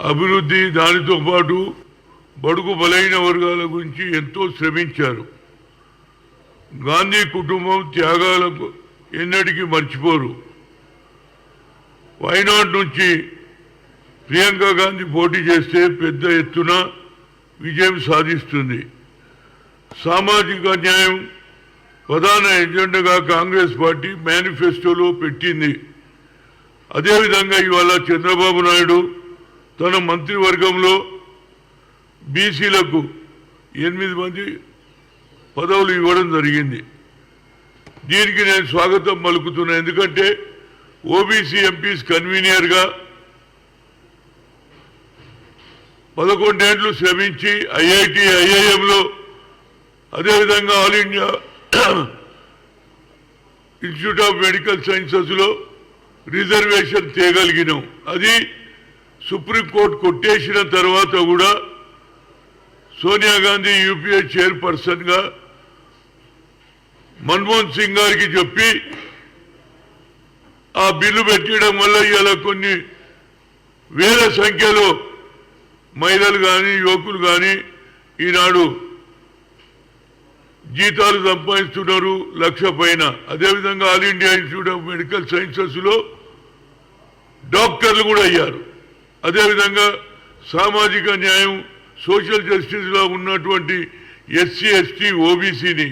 అభివృద్ధి దానితో పాటు బడుగు బలైన వర్గాల గురించి ఎంతో శ్రమించారు. గాంధీ కుటుంబం త్యాగాలకు ఎన్నటికీ మర్చిపోరు. వైనాడ్ నుంచి ప్రియాంక గాంధీ పోటీ చేస్తే పెద్ద ఎత్తున విజయం సాధిస్తుంది. సామాజిక న్యాయం ప్రధాన ఎజెండాగా కాంగ్రెస్ పార్టీ మేనిఫెస్టోలో పెట్టింది. అదేవిధంగా ఇవాళ చంద్రబాబు నాయుడు తన మంత్రివర్గంలో బీసీలకు ఎనిమిది మంది పదవులు ఇవ్వడం జరిగింది. దీనికి నేను స్వాగతం పలుకుతున్నా. ఎందుకంటే ఓబీసీ ఎంపీస్ కన్వీనియర్గా పదకొండేళ్ళు శ్రమించి ఐఐటి ఐఐఎంలో అదేవిధంగా all India institute of medical సైన్సెస్లో reservation చేయగలిగినాం అది సుప్రీంకోర్టు కొట్టేసిన తర్వాత కూడా సోనియా గాంధీ యూపీఏ చైర్పర్సన్గా మన్మోహన్ సింగ్ గారికి చెప్పి ఆ బిల్లు పెట్టడం వల్ల ఇలా కొన్ని వేల సంఖ్యలో మహిళలు కానీ యువకులు కానీ ఈనాడు జీతాలు సంపాదిస్తున్నారు లక్ష పైన. అదేవిధంగా all India institute of medical సైన్సెస్లో డాక్టర్లు కూడా అయ్యారు. అదేవిధంగా సామాజిక న్యాయం సోషల్ జస్టిస్లో ఉన్నటువంటి ఎస్సీ ఎస్టీ ఓబీసీని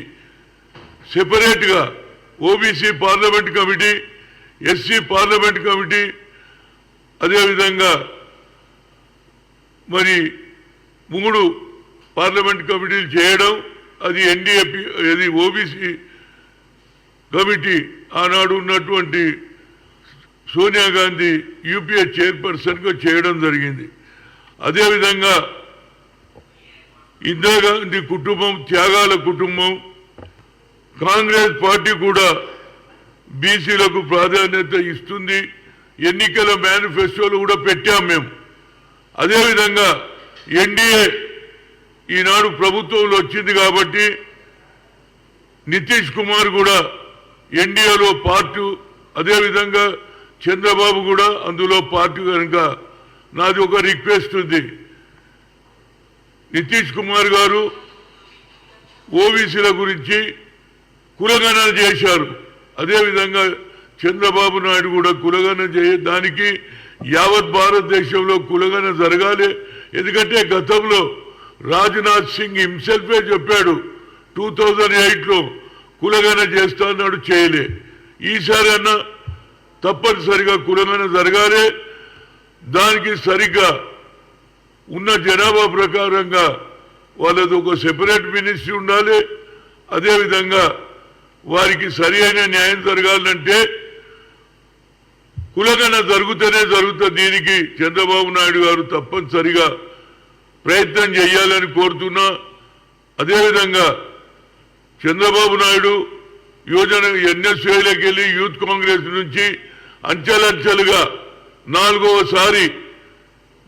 సెపరేట్గా OBC parliament committee SC parliament committee అదేవిధంగా మరి మూడు పార్లమెంట్ కమిటీలు చేయడం అది ఎన్డీఏపీ అది ఓబీసీ కమిటీ ఆనాడు ఉన్నటువంటి సోనియా గాంధీ యూపీఏ చైర్పర్సన్గా చేయడం జరిగింది. అదేవిధంగా ఇందిరాగాంధీ కుటుంబం త్యాగాల కుటుంబం కాంగ్రెస్ పార్టీ కూడా బీసీలకు ప్రాధాన్యత ఇస్తుంది. ఎన్నికల మేనిఫెస్టోలు కూడా పెట్టాం మేము. అదేవిధంగా ఎన్డీఏ ఈనాడు ప్రభుత్వంలో వచ్చింది కాబట్టి నితీష్ కుమార్ కూడా ఎన్డీఏలో పార్టీ. అదేవిధంగా చంద్రబాబు కూడా అందులో పార్టీ కనుక నాది ఒక రిక్వెస్ట్ ఉంది. నితీష్ కుమార్ గారు ఓబీసీల గురించి కులగణన చేశారు. అదేవిధంగా చంద్రబాబు నాయుడు కూడా కులగణన చేయ దానికి యావత్ భారతదేశంలో కులగణన జరగాలి. ఎందుకంటే గతంలో రాజ్నాథ్ సింగ్ హిమ్సెల్ఫే చెప్పాడు టూ థౌజండ్ ఎయిట్లో కులగణన చేస్తా అన్నాడు చేయలే. ఈసారి అన్న తప్పనిసరిగా కులమైన జరగాలి. దానికి సరిగ్గా ఉన్న జనాభా ప్రకారంగా వాళ్ళది ఒక సెపరేట్ మినిస్ట్రీ ఉండాలి. అదేవిధంగా వారికి సరి అయిన న్యాయం జరగాలంటే కులగన జరుగుతూనే జరుగుతుంది. దీనికి చంద్రబాబు నాయుడు గారు తప్పనిసరిగా ప్రయత్నం చేయాలని కోరుతున్నా. అదేవిధంగా చంద్రబాబు నాయుడు యువజన ఎన్ఎస్ఏలోకి వెళ్ళి యూత్ కాంగ్రెస్ నుంచి అంచెలంచెలుగా నాలుగవసారి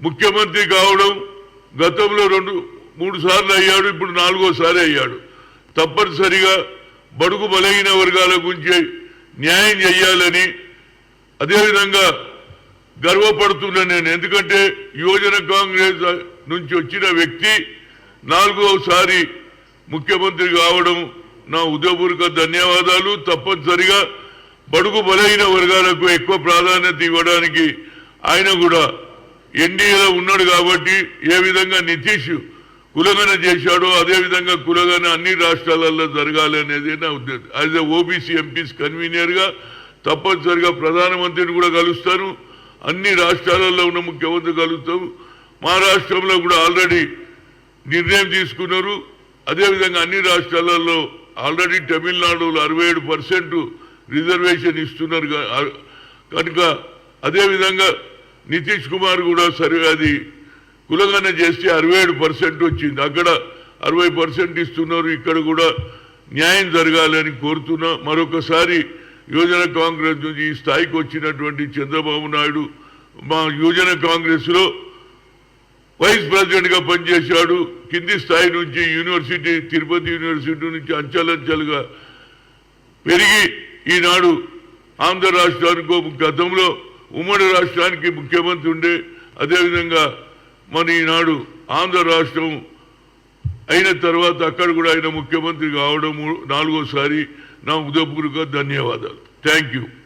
ముఖ్యమంత్రి కావడం గతంలో రెండు మూడు సార్లు అయ్యాడు ఇప్పుడు నాలుగోసారి అయ్యాడు. తప్పనిసరిగా బడుగు బలహీన వర్గాల గురించి న్యాయం చేయాలని అదేవిధంగా గర్వపడుతున్నా నేను. ఎందుకంటే యువజన కాంగ్రెస్ నుంచి వచ్చిన వ్యక్తి నాలుగోసారి ముఖ్యమంత్రి కావడం నా ఉదయపూర్వక ధన్యవాదాలు. తప్పనిసరిగా బడుగు బలైన వర్గాలకు ఎక్కువ ప్రాధాన్యత ఇవ్వడానికి ఆయన కూడా ఎన్డీఏలో ఉన్నాడు కాబట్టి ఏ విధంగా నితీష్ కులగన చేశాడో అదే విధంగా కులగన అన్ని రాష్ట్రాలలో జరగాలి అనేది నా ఉద్దేశం. యాజ్ ఎ ఓబీసీ ఎంపీస్ కన్వీనియర్గా తప్పనిసరిగా ప్రధానమంత్రిని కూడా కలుస్తాను. అన్ని రాష్ట్రాలలో ఉన్న ముఖ్యమంత్రి కలుస్తాము. మా రాష్ట్రంలో కూడా ఆల్రెడీ నిర్ణయం తీసుకున్నారు. అదేవిధంగా అన్ని రాష్ట్రాలలో ఆల్రెడీ తమిళనాడులో అరవై ఏడు పర్సెంట్ రిజర్వేషన్ ఇస్తున్నారు కనుక అదేవిధంగా నితీష్ కుమార్ కూడా సరే అది కులగన చేస్తే అరవై ఏడు పర్సెంట్ వచ్చింది. అక్కడ అరవై పర్సెంట్ ఇస్తున్నారు. ఇక్కడ కూడా న్యాయం జరగాలని కోరుతున్నా. మరొకసారి యువజన కాంగ్రెస్ నుంచి ఈ స్థాయికి వచ్చినటువంటి చంద్రబాబు నాయుడు మా యువజన కాంగ్రెస్లో వైస్ ప్రెసిడెంట్గా పనిచేశాడు. కింది స్థాయి నుంచి యూనివర్సిటీ తిరుపతి యూనివర్సిటీ నుంచి అంచెలంచెలుగా పెరిగి ఈనాడు ఆంధ్ర రాష్ట్రానికి ఒక గతంలో ఉమ్మడి రాష్ట్రానికి ముఖ్యమంత్రి ఉండే అదేవిధంగా మన ఈనాడు ఆంధ్ర రాష్ట్రం అయిన తర్వాత అక్కడ కూడా ఆయన ముఖ్యమంత్రి కావడం నాలుగోసారి. నా ఉదయపూర్వక ధన్యవాదాలు. Thank you.